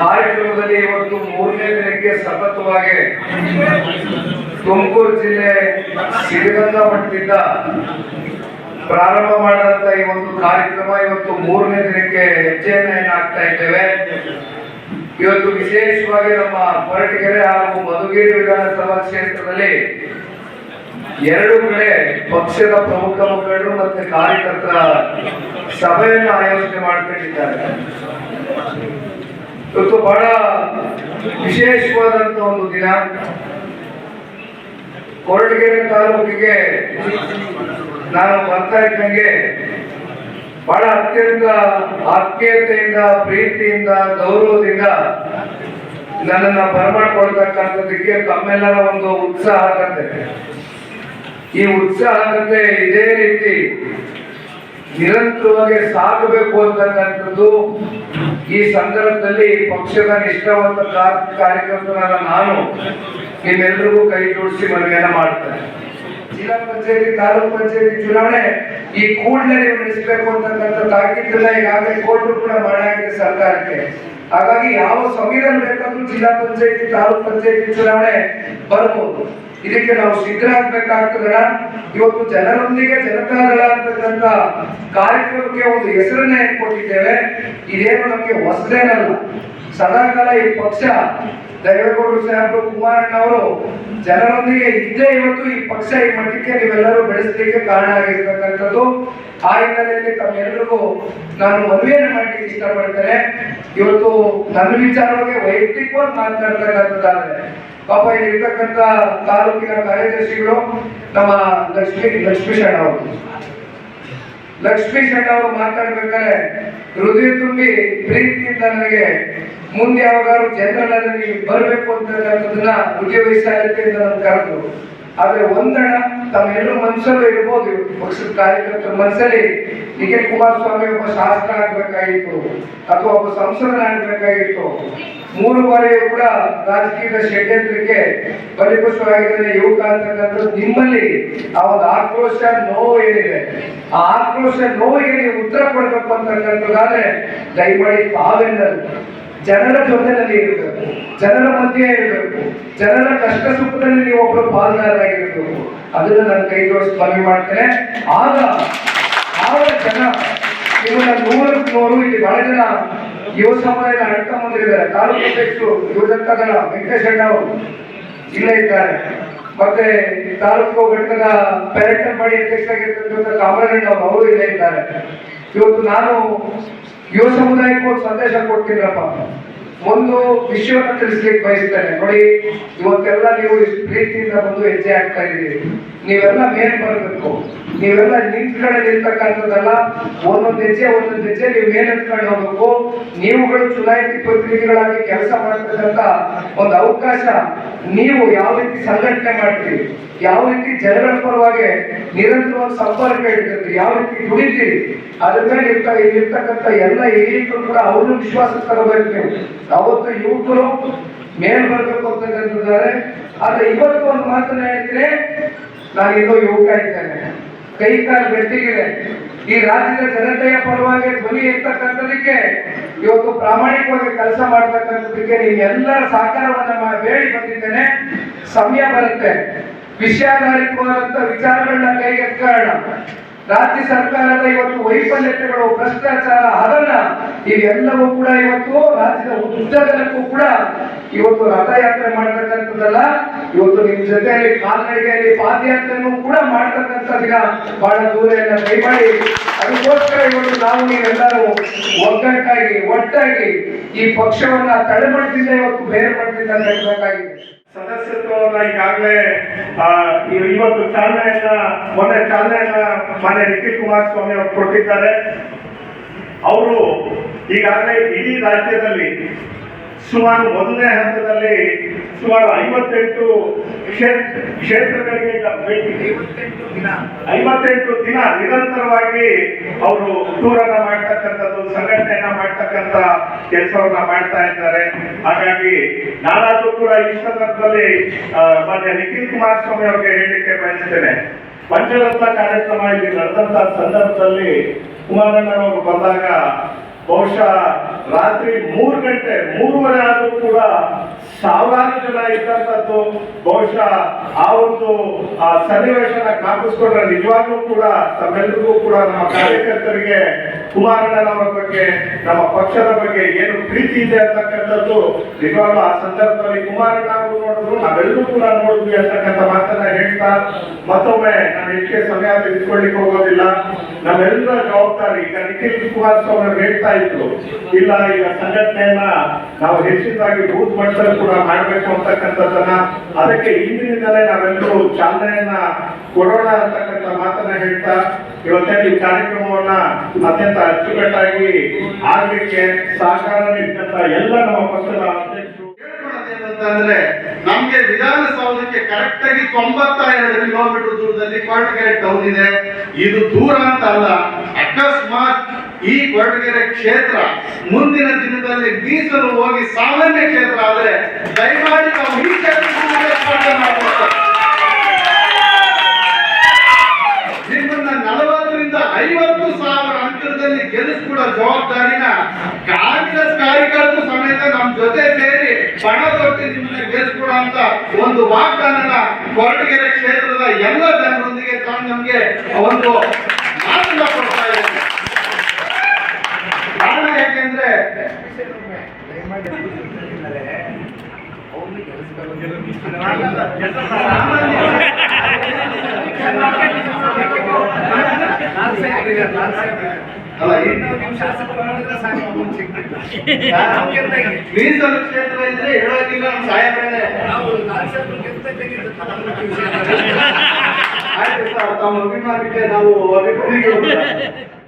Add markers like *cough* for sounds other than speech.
ಕಾರ್ಯಕ್ರಮದಲ್ಲಿ ಇವತ್ತು ಮೂರನೇ ದಿನಕ್ಕೆ ಸತತವಾಗಿ ತುಮಕೂರು ಜಿಲ್ಲೆ ಸಿರಿಗಂಗಾ ಮಠದಿಂದ ಪ್ರಾರಂಭ ಮಾಡಿದಂತ ಈ ಒಂದು ಕಾರ್ಯಕ್ರಮ ಇವತ್ತು ಮೂರನೇ ದಿನಕ್ಕೆ ಹೆಜ್ಜೆಯನ್ನು ಆಗ್ತಾ ಇದ್ದೇವೆ. ಇವತ್ತು ವಿಶೇಷವಾಗಿ ನಮ್ಮ ಕೊರಟಗೆರೆ ಹಾಗೂ ಮಧುಗಿರಿ ವಿಧಾನಸಭಾ ಕ್ಷೇತ್ರದಲ್ಲಿ ಎರಡು ಕಡೆ ಪಕ್ಷದ ಪ್ರಮುಖ ಮುಖಂಡರು ಮತ್ತೆ ಕಾರ್ಯಕರ್ತರ ಸಭೆಯನ್ನು ಆಯೋಜನೆ ಮಾಡ್ಕೊಂಡಿದ್ದಾರೆ. ಇವತ್ತು ಬಹಳ ವಿಶೇಷವಾದಂತ ಒಂದು ದಿನ. ಕೊರಟಗೆರೆ ತಾಲೂಕಿಗೆ ನಾನು ಬರ್ತಾ ಇದ್ದಂಗೆ ಬಹಳ ಅತ್ಯಂತ ಆತ್ಮೀಯತೆಯಿಂದ, ಪ್ರೀತಿಯಿಂದ, ಗೌರವದಿಂದ ನನ್ನನ್ನು ಬರಮಾಡ್ಕೊಳ್ತಕ್ಕಂಥದ್ದಕ್ಕೆ ತಮ್ಮೆಲ್ಲರ ಒಂದು ಉತ್ಸಾಹ ಆಗತ್ತೆ. ಈ ಉತ್ಸಾಹ ಉತ್ಸಾಹದಂತೆ ಇದೇ ರೀತಿ ನಿರಂತರವಾಗಿ ಸಾಗಬೇಕು ಅಂತಕ್ಕಂಥದ್ದು ಈ ಸಂದರ್ಭದಲ್ಲಿ ಪಕ್ಷದ ನಿಷ್ಠಾವಂತ ಕಾರ್ಯಕರ್ತನಾದ ನಾನು ನಿಮ್ಮೆಲ್ಲರಿಗೂ ಕೈ ಜೋಡಿಸಿ ಮನವಿಯನ್ನ ಮಾಡ್ತೇನೆ. ಜಿಲ್ಲಾ ಪಂಚಾಯತಿ, ತಾಲೂಕ್ ಪಂಚಾಯತಿ ಚುನಾವಣೆ ಈ ಕೂಡಲೇ ನಡೆಸಬೇಕು ಅಂತಕ್ಕಂಥ ತಾಕೀತನ್ನ ಈಗಾಗಲೇ ಕೋರ್ಟ್ ಕೂಡ ಮಾಡಿದೆ ಸರ್ಕಾರಕ್ಕೆ. ಹಾಗಾಗಿ ಯಾವ ಸಂವಿಧಾನ ಬೇಕಾದ್ರೂ ಜಿಲ್ಲಾ ಪಂಚಾಯತಿ, ತಾಲೂಕ್ ಪಂಚಾಯತಿ ಚುನಾವಣೆ ಬರಬಹುದು ಇದಕ್ಕೆ ನಾವು ಸಿದ್ಧರಾಗಬೇಕಾಗ್ತದಣ ಇವತ್ತು ಜನರೊಂದಿಗೆ ಜನತಾದಳ ಅಂತಕ್ಕಂಥ ಕಾರ್ಯಕ್ರಮಕ್ಕೆ ಒಂದು ಹೆಸರನ್ನೇ ಕೊಟ್ಟಿದ್ದೇವೆ. ಇದೇನು ನಮಗೆ ಹೊಸದೇನಲ್ಲ. ಸದಾಕಾಲ ಈ ಪಕ್ಷ ದೈವೇಗೌಡರು ಸಾಹೇಬರು ಕುಮಾರಣ್ಣ ಅವರು ಜನರೊಂದಿಗೆ ಇದ್ದೇ ಇವತ್ತು ಈ ಪಕ್ಷ, ಈ ಮಟ್ಟಕ್ಕೆ ನೀವೆಲ್ಲರೂ ಬೆಳೆಸಲಿಕ್ಕೆ ಕಾರಣ ಆಗಿರ್ತಕ್ಕಂಥದ್ದು. ಆ ಹಿನ್ನೆಲೆಯಲ್ಲಿ ತಮ್ಮೆಲ್ಲರಿಗೂ ನಾನು ಮನವಿಯನ್ನು ಮಾಡಲಿಕ್ಕೆ ಇಷ್ಟಪಡ್ತೇನೆ. ಇವತ್ತು ನನ್ನ ವಿಚಾರವಾಗಿ ವೈಯಕ್ತಿಕವಾಗಿ ಮಾತನಾಡ್ತಕ್ಕಂಥದ್ದಾದ್ರೆ, ಪಾಪ ಇಲ್ಲಿರ್ತಕ್ಕಂಥ ತಾಲೂಕಿನ ಕಾರ್ಯದರ್ಶಿಗಳು ನಮ್ಮ ಲಕ್ಷ್ಮೀ ಲಕ್ಷ್ಮೀ ಶರಣ ಅವರು. ಲಕ್ಷ್ಮೀ ಶೆಟ್ಟಿ ಅವರು ಮಾತಾಡ್ಬೇಕಾದ್ರೆ ಹೃದಯ ತುಂಬಿ ಪ್ರೀತಿಯಿಂದ ನನಗೆ ಮುಂದೆ ಯಾವಾಗಾದ್ರು ಜನರಲ್ ನೀವು ಬರಬೇಕು ಅಂತಕ್ಕಂಥದ್ದನ್ನ ಹೃದಯ ವಯಸ್ಸಾಗುತ್ತೆ ಅಂತ ನಾನು ಕರೆದ್ರು ಆದ್ರೆ ಒಂದಣ ತಮ್ಮೆಲ್ಲರ ಮನಸ್ಸಲ್ಲೂ ಇರ್ಬೋದು. ಪಕ್ಷದ ಕಾರ್ಯಕರ್ತರ ಮನಸ್ಸಲ್ಲಿ ಡಿ ಕೆ ಕುಮಾರಸ್ವಾಮಿ ಒಬ್ಬ ಶಾಸಕ ಆಗ್ಬೇಕಾಗಿತ್ತು, ಅಥವಾ ಒಬ್ಬ ಸಂಸದನಾಗಬೇಕಾಗಿತ್ತು ಮೂರು ಬಾರಿಯೂ ಕೂಡ ರಾಜಕೀಯದ ಷಡ್ಯಂತ್ರಕ್ಕೆ ಬಲಿಪಶುವಾಗಿದ್ದ ಯುವಕ ಅಂತಕ್ಕಂಥದ್ದು ನಿಮ್ಮಲ್ಲಿ. ಆ ಒಂದು ಆಕ್ರೋಶ, ನೋವು ಏನಿದೆ? ಆ ಆಕ್ರೋಶ, ನೋವಿಗೆ ನೀವು ಉತ್ತರ ಕೊಡಬೇಕು ಅಂತಕ್ಕಂಥದ್ದಾದ್ರೆ ದಯಮಾಡಿ ತಾವೆಲ್ಲರೂ ಜನರ ಜೊತೆಯಲ್ಲಿ ಇರಬೇಕು. ಜನರ ಮಧ್ಯೆ ಇರಬೇಕು. ಜನರ ಕಷ್ಟ ಸುಖದಲ್ಲಿ ನೀವು ಒಬ್ಬರು ಪಾಲ್ಗಾರರಾಗಿರ್ಬೇಕು ಅದನ್ನ ನಾನು ಕೈ ಜೋಡಿಸಿ ಮನವಿ ಮಾಡ್ತೇನೆ. ಆಗ ಆಗ ಜನ ಇವರ ನೂರಕ್ಕೆ ನೂರು ಇಲ್ಲಿ ಬಹಳ ಜನ ಯುವ ಸಮುದಾಯದ ಅಡ್ಕ ಬಂದಿದ್ದಾರೆ ತಾಲೂಕು ಅಧ್ಯಕ್ಷರು ಯುವಜನತಾ ದಳ ವೆಂಕಟೇಶ್ ಅಣ್ಣ ಅವರು ಇಲ್ಲೇ ಇದ್ದಾರೆ. ಮತ್ತೆ ತಾಲೂಕು ಘಟಕದ ಪರ್ಯಟನ ಮಾಡಿ ಅಧ್ಯಕ್ಷರಾಗಿರ್ತಕ್ಕಂಥ ಕಾಮರಾಜಣ್ಣ ಅವರು ಅವರು ಇಲ್ಲೇ ಇದ್ದಾರೆ. ಇವತ್ತು ನಾನು ಯುವ ಸಮುದಾಯಕ್ಕೆ ಒಂದು ಸಂದೇಶ ಕೊಡ್ತೀನಪ್ಪ. ಒಂದು ವಿಷಯವನ್ನು ತಿಳಿಸ್ಲಿಕ್ಕೆ ಬಯಸ್ತೇನೆ. ನೋಡಿ, ಇವತ್ತೆಲ್ಲ ನೀವು ಇಷ್ಟು ಪ್ರೀತಿಯಿಂದ ಬಂದು ಹೆಜ್ಜೆ ಹಾಕ್ತಾ ಇದ್ದೀರಿ. ನೀವೆಲ್ಲ ಮೇಲೆ ಬರಬೇಕು. ನೀವೆಲ್ಲ ನಿಂತ ಕಡೆ ನಿಲ್ತಕ್ಕಂಥದ್ದಲ್ಲ ಒಂದೊಂದು ಹೆಜ್ಜೆ ಒಂದೊಂದು ಹೆಜ್ಜೆ ನೀವು ಮೇಲೆ ಎತ್ಕೊಂಡು ಹೋಗ್ಬೇಕು. ನೀವುಗಳು ಚುನಾಯಿತಿ ಪ್ರತಿನಿಧಿಗಳಾಗಿ ಕೆಲಸ ಮಾಡ್ತಕ್ಕಂಥ ಒಂದು ಅವಕಾಶ ನೀವು ಯಾವ ರೀತಿ ಸಂಘಟನೆ ಮಾಡ್ತೀರಿ, ಯಾವ ರೀತಿ ಜನರ ಪರವಾಗಿ ನಿರಂತರವಾಗಿ ಸಂಪರ್ಕ ಇಡ್ತೀರಿ ಯಾವ ರೀತಿ ದುಡಿತೀರಿ, ಅದ್ರ ಮೇಲೆ ಇರ್ತ ಇರ್ತಕ್ಕಂಥ ಎಲ್ಲ ಹಿರಿಯರು ಕೂಡ ಅವರು ವಿಶ್ವಾಸ ತರಬೇಕು ನೀವು. ಅವತ್ತು ಯುವಕರು ಮೇಲ್ ಬರ್ಬೇಕು ಅಂತಿದ್ದಾರೆ ಆದ್ರೆ ಇವತ್ತು ಒಂದು ಮಾತನ್ನ ಹೇಳಿದ್ರೆ ನಾನು ಯುವಕ ಇದ್ದೇನೆ. ಕೈ ಕಾಲು ಗಟ್ಟಿಗಿದೆ ಈ ರಾಜ್ಯದ ಜನತೆಯ ಪರವಾಗಿ ಧ್ವನಿ ಇರ್ತಕ್ಕಂಥದಕ್ಕೆ ಇವತ್ತು ಪ್ರಾಮಾಣಿಕವಾಗಿ ಕೆಲಸ ಮಾಡ್ತಕ್ಕಂಥದಕ್ಕೆ ನಿಮ್ಮೆಲ್ಲರ ಸಹಕಾರವನ್ನ ಬೇಡಿ ಬಂದಿದ್ದೇನೆ. ಸಮಯ ಬರುತ್ತೆ. ವಿಷಯಾಧಾರಿತವಾದಂತ ವಿಚಾರಗಳನ್ನ ಕೈಗೆತ್ಕೊಳ್ಳೋಣ. ರಾಜ್ಯ ಸರ್ಕಾರದ ಇವತ್ತು ವೈಫಲ್ಯತೆಗಳು, ಭ್ರಷ್ಟಾಚಾರ ಹಗರಣ ಇವೆಲ್ಲವೂ ಕೂಡ ಇವತ್ತು ರಾಜ್ಯದ ಉದ್ದಗಲಕ್ಕೂ ಕೂಡ ಇವತ್ತು ರಥಯಾತ್ರೆ ಮಾಡ್ತಕ್ಕಂಥದ್ದಲ್ಲ. ಇವತ್ತು ನಿಮ್ ಜೊತೆಯಲ್ಲಿ ಕಾಲ್ನಡಿಗೆಯಲ್ಲಿ ಪಾದಯಾತ್ರೆಯನ್ನು ಕೂಡ ಮಾಡ್ತಕ್ಕಂಥ ದಿನ ಬಹಳ ದೂರ ಎಲ್ಲ ದಯಮಾಡಿ. ಅದಕ್ಕೋಸ್ಕರ ಇವತ್ತು ನಾವು ನೀವೆಲ್ಲರೂ ಒಗ್ಗಟ್ಟಾಗಿ, ಒಟ್ಟಾಗಿ ಈ ಪಕ್ಷವನ್ನ ತಳಮಟ್ಟದಿಂದ ಇವತ್ತು ಬೇರೆ ಕಟ್ಟಬೇಕಾಗಿದೆ ಸದಸ್ಯತ್ವವನ್ನ ಈಗಾಗಲೇ ಇವತ್ತು ಚಾಲನೆಯನ್ನ, ಮೊನ್ನೆ ಚಾಲನೆಯನ್ನ ಮಾನ್ಯ ನಿಖಿಲ್ ಕುಮಾರಸ್ವಾಮಿ ಅವರು ಕೊಟ್ಟಿದ್ದಾರೆ. ಅವರು ಈಗಾಗಲೇ ಇಡೀ ರಾಜ್ಯದಲ್ಲಿ ಸುಮಾರು ಮೊದಲನೇ ಹಂತದಲ್ಲಿ ಸುಮಾರು ಐವತ್ತೆಂಟು ಕ್ಷೇತ್ರ ಕ್ಷೇತ್ರಗಳಿಗೆ ಈಗ ಭೇಟಿ ಐವತ್ತೆಂಟು ದಿನ. ನಿರಂತರವಾಗಿ ಅವರು ಟೂರನ್ನ ಮಾಡ್ತಕ್ಕಂಥದ್ದು ಸಂಘಟನೆಯನ್ನ ಮಾಡ್ತಕ್ಕಂಥ ಕೆಲಸವನ್ನ ಮಾಡ್ತಾ ಇದ್ದಾರೆ. ಹಾಗಾಗಿ ನಾನಾದ್ರೂ ಕೂಡ ಈ ಸಂದರ್ಭದಲ್ಲಿ ಮಾನ್ಯ ನಿಖಿಲ್ ಕುಮಾರಸ್ವಾಮಿ ಅವರಿಗೆ ಹೇಳಲಿಕ್ಕೆ ಬಯಸ್ತೇನೆ. ಪಂಚರತ್ನ ಕಾರ್ಯಕ್ರಮ ಇಲ್ಲಿ ನಡೆದಂತ ಸಂದರ್ಭದಲ್ಲಿ ಕುಮಾರಣ್ಣನವರು ಬಂದಾಗ ಬಹುಶಃ ರಾತ್ರಿ ಮೂರು ಗಂಟೆ, ಮೂರುವರೆ ಆದರೂ ಕೂಡ ಸಾವಿರಾರು ಜನ ಇದ್ದಂಥದ್ದು ಬಹುಶಃ ಆ ಒಂದು, ಆ ಸನ್ನಿವೇಶನ ಕಾಪಿಸ್ಕೊಂಡ್ರೆ ನಿಜವಾಗ್ಲೂ ಕೂಡ ತಮ್ಮೆಲ್ಲರಿಗೂ ಕೂಡ ನಮ್ಮ ಕಾರ್ಯಕರ್ತರಿಗೆ ಕುಮಾರಣ್ಣನವರ ಬಗ್ಗೆ, ನಮ್ಮ ಪಕ್ಷದ ಬಗ್ಗೆ ಏನು ಪ್ರೀತಿ ಇದೆ ಅಂತಕ್ಕಂಥದ್ದು ನಿಜವಾಗ್ಲೂ ಆ ಸಂದರ್ಭದಲ್ಲಿ ಕುಮಾರಣ್ಣ ನೋಡಿದ್ರು ನಾವೆಲ್ಲರೂ ಕೂಡ ನೋಡಿದ್ವಿ ಅಂತಕ್ಕಂಥ ಮಾತನ್ನ ಹೇಳ್ತಾ, ಮತ್ತೊಮ್ಮೆ ನಾನು ಹೆಚ್ಚಿಗೆ ಸಮಯ ತೆಗೆದುಕೊಳ್ಳಿಕ್ಕೆ ಹೋಗೋದಿಲ್ಲ. ನಮ್ಮೆಲ್ಲರ ಜವಾಬ್ದಾರಿ, ಈಗ ನಿಖಿಲ್ ಕುಮಾರಸ್ವಾಮಿ ಅವರು ಹೇಳ್ತಾ ಇದ್ರು, ಇಲ್ಲ, ಈಗ ಸಂಘಟನೆಯನ್ನ ನಾವು ಹೆಚ್ಚಿನದಾಗಿ ಬೂತ್ ಮಟ್ಟದಲ್ಲಿ ಕೂಡ ಮಾಡಬೇಕು ಅಂತಕ್ಕಂಥದ್ದನ್ನ. ಅದಕ್ಕೆ ಇಂದಿನಿಂದಲೇ ನಾವೆಲ್ಲರೂ ಚಾಲನೆಯನ್ನ ಕೊಡೋಣ ಅಂತಕ್ಕಂಥ ಮಾತನ್ನ ಹೇಳ್ತಾ ಇವತ್ತಿನ ಈ ಕಾರ್ಯಕ್ರಮವನ್ನ ಅತ್ಯಂತ ಅಚ್ಚುಕಟ್ಟಾಗಿ ಆಗ್ಲಿಕ್ಕೆ ಸಹಕಾರ ನೀಡಿದಂತ ಎಲ್ಲ ನಮ್ಮ ಪಕ್ಷದ ಏನಂತಂದ್ರೆ ನಮ್ಗೆ ವಿಧಾನಸೌಧಕ್ಕೆ ಕರೆಕ್ಟ್ ಆಗಿ ತೊಂಬತ್ತ ಎರಡು ಕಿಲೋಮೀಟರ್ ದೂರದಲ್ಲಿ ಕೊರಟಗೆರೆ ಟೌನ್ ಇದೆ. ಇದು ದೂರ ಅಂತ ಅಲ್ಲ. ಅಕಸ್ಮಾತ್ ಈ ಕೊರಟಗೆರೆ ಕ್ಷೇತ್ರ ಮುಂದಿನ ದಿನದಲ್ಲಿ ಮೀಸಲು ಹೋಗಿ ಸಾಮಾನ್ಯ ಕ್ಷೇತ್ರ ಆದ್ರೆ ದಯಮಾಡಿ ನಾವು ಈ ಒಂದು ವಾಗ್ದಾನನ ಕೊರಟಗೆರೆ ಕ್ಷೇತ್ರದ ಎಲ್ಲ ಜನರೊಂದಿಗೆ ತಾನು ನಮಗೆ ಒಂದು ಆನಂದ ಕೊಡ್ತಾ ಇದೆ ಕಾರಣ ಯಾಕೆಂದ್ರೆ ಅಲ್ಲ ಇನ್ನು ಮೀಸಲು ಕ್ಷೇತ್ರ ಇದ್ರೆ ಹೇಳೋದಿಲ್ಲ ನಮ್ಮ ಸಾಹೇಬ್ರೇನೆ ಆಯ್ತು ಸರ್ ತಮ್ಮ ಅಭಿಮಾನಕ್ಕೆ ನಾವು ಅಭಿಪ್ರಾಯ *laughs*